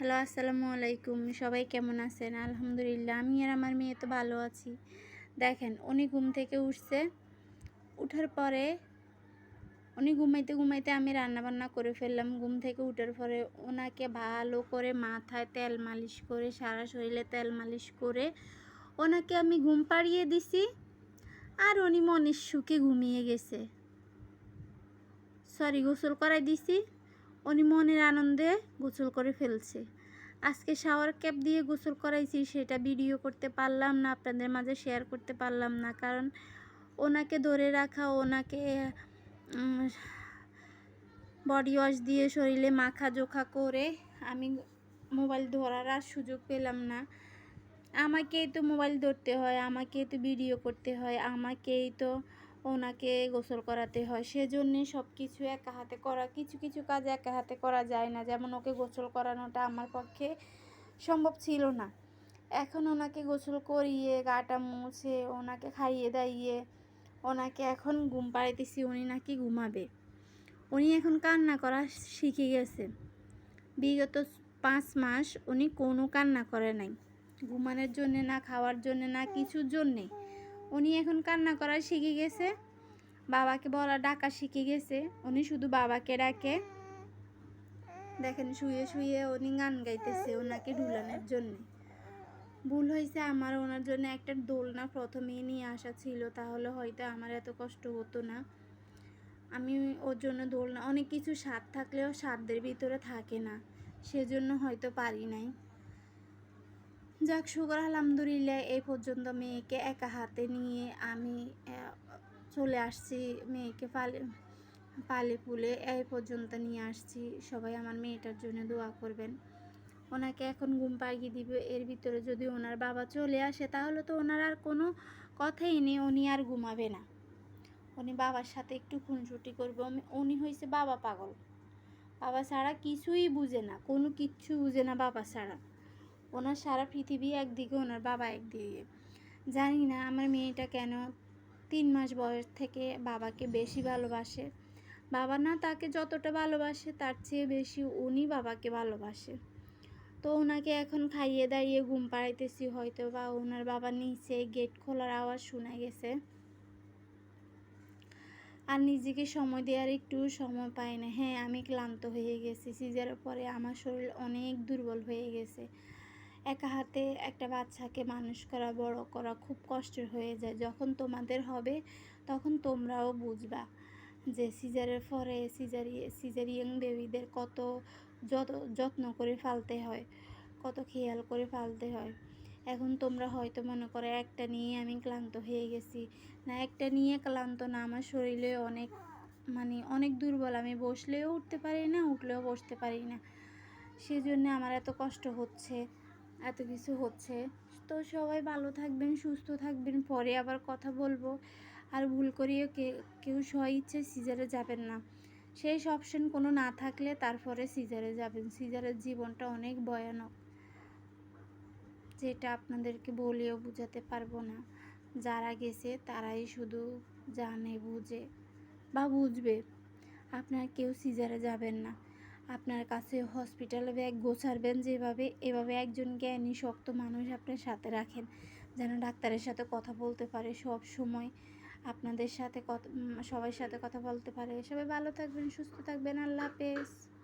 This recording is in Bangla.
হ্যালো, আসসালামু আলাইকুম। সবাই কেমন আছেন? আলহামদুলিল্লাহ, আমি আর আমার মেয়ে তো ভালো আছি। দেখেন, উনি ঘুম থেকে উঠছে। উঠার পরে উনি ঘুমাইতে ঘুমাইতে আমি রান্না বান্না করে ফেললাম। ঘুম থেকে উঠার পরে ওনাকে ভালো করে মাথায় তেল মালিশ করে, সারা শরীরে তেল মালিশ করে ওনাকে আমি ঘুম পাড়িয়ে দিছি আর উনি মনের সুখে ঘুমিয়ে গেছে। সরি, গোসল করাই দিছি। উনি মনের আনন্দে গোসল করে ফেলছে। আজকে শাওয়ার ক্যাপ দিয়ে গোসল করাইছি, সেটা ভিডিও করতে পারলাম না, আপনাদের মাঝে শেয়ার করতে পারলাম না, কারণ ওনাকে ধরে রাখা, ওনাকে বডি ওয়াশ দিয়ে শরীরে মাখা জোখা করে আমি মোবাইল ধরার আর সুযোগ পেলাম না। আমাকেই তো মোবাইল ধরতে হয়, আমাকেই তো ভিডিও করতে হয়, আমাকেই তো ওনাকে গোসল করাতে হয়। সেজন্যে সব কিছু একা হাতে করা, কিছু কিছু কাজ একা হাতে করা যায় না। যেমন ওকে গোসল করানোটা আমার পক্ষে সম্ভব ছিল না। এখন ওনাকে গোসল করিয়ে গাটা মুছে, ওনাকে খাইয়ে দাইয়ে, ওনাকে এখন ঘুম পাড়াইতেছি, উনি নাকি ঘুমাবে। উনি এখন কান্না করা শিখে গেছে। বিগত পাঁচ মাস উনি কোনো কান্না করে নাই। ঘুমানোর জন্যে না, খাওয়ার জন্যে না, কিছুর জন্যে। উনি এখন কান্না করা শিখে গেছে। বাবাকে বলা ডাকা শিখে গেছে। উনি শুধু বাবাকে ডাকে। দেখেন, শুয়ে শুয়ে উনি গান গাইতেছে ওনাকে ঢুলানোর জন্যে। ভুল হয়েছে আমার, ওনার জন্য একটা দোলনা প্রথমেই নিয়ে আসা ছিল, তাহলে হয়তো আমার এত কষ্ট হতো না। আমি ওর জন্য দোলনা, অনেক কিছু স্বাদ থাকলেও স্বাদের ভিতরে থাকে না, সেজন্য হয়তো পারি নাই। যাক, শুকর, আলহামদুলিল্লাহ এই পর্যন্ত মেয়েকে একা হাতে নিয়ে আমি চলে আসছি মেয়েকে পালে পালে পুলে। এই পর্যন্ত নিয়ে আসছি। সবাই আমার মেয়েটার জন্য দোয়া করবেন। ওনাকে এখন ঘুম পাইয়ে দিবে। এর ভিতরে যদি ওনার বাবা চলে আসে, তাহলে তো ওনার আর কোনো কথাই নেই। উনি আর ঘুমাবে না। উনি বাবার সাথে একটু খুনসুটি করবে। উনি হয়েছে বাবা পাগল। বাবা ছাড়া কিছুই বুঝে না। কোনো কিচ্ছু বুঝে না বাবা ছাড়া। ওনার সারা পৃথিবী একদিকে, ওনার বাবা একদিকে। জানি না আমার মেয়েটা কেন তিন মাস বয়স থেকে বাবাকে বেশি ভালোবাসে। বাবা না তাকে যতটা ভালোবাসে, তার চেয়ে বেশি উনি বাবাকে ভালোবাসে। তো ওনাকে এখন খাইয়ে দাইয়ে ঘুম পাড়াইতেছি হয়তো বা ওনার বাবা নিচে গেট খোলার আওয়াজ শোনা গেছে। আর নিজেকে সময় দেওয়ার একটু সময় পাই না। হ্যাঁ আমি ক্লান্ত হয়ে গেছি। সিজারের পরে আমার শরীর অনেক দুর্বল হয়ে গেছে। একা হাতে একটা বাচ্চাকে মানুষ করা, বড় করা খুব কষ্টের হয়ে যায়। যখন তোমাদের হবে, তখন তোমরাও বুঝবা যে সিজারের পরে সিজারি সিজারিয়াং বেবিদের কত যত, যত্ন করে ফালতে হয়, কত খেয়াল করে ফালতে হয়। এখন তোমরা হয়তো মনে করো, একটা নিয়ে আমি ক্লান্ত হয়ে গেছি। না, একটা নিয়ে ক্লান্ত না, আমার শরীরে অনেক মানে অনেক দুর্বল। আমি বসলেও উঠতে পারি না, উঠলেও বসতে পারি না। সেজন্য আমার এত কষ্ট হচ্ছে। এত কিছু হচ্ছে। তো সবাই ভালো থাকবেন, সুস্থ থাকবেন, পরে আবার কথা বলব। আর ভুল করিও কেউ স্ব ইচ্ছে সিজারে যাবেন না। সেই অপশন কোনো না থাকলে তারপরে সিজারে যাবেন। সিজারের জীবনটা অনেক ভয়ানক। যেটা আপনাদেরকে বলেও বোঝাতে পারব না। যারা গেছে তারাই শুধু জানে, বুঝে বা বুঝবে। আপনার কেউ সিজারে যাবেন না। আপনার কাছে হসপিটালে ব্যাগ গোছারবেন যেভাবে, এভাবে একজন জ্ঞানী, শক্ত মানুষ আপনার সাথে রাখেন। যেন ডাক্তারের সাথে কথা বলতে পারে সব সময়। আপনাদের সাথে কথা সবার সাথে কথা বলতে পারে। সবাই ভালো থাকবেন, সুস্থ থাকবেন। আল্লাহ হাফেজ।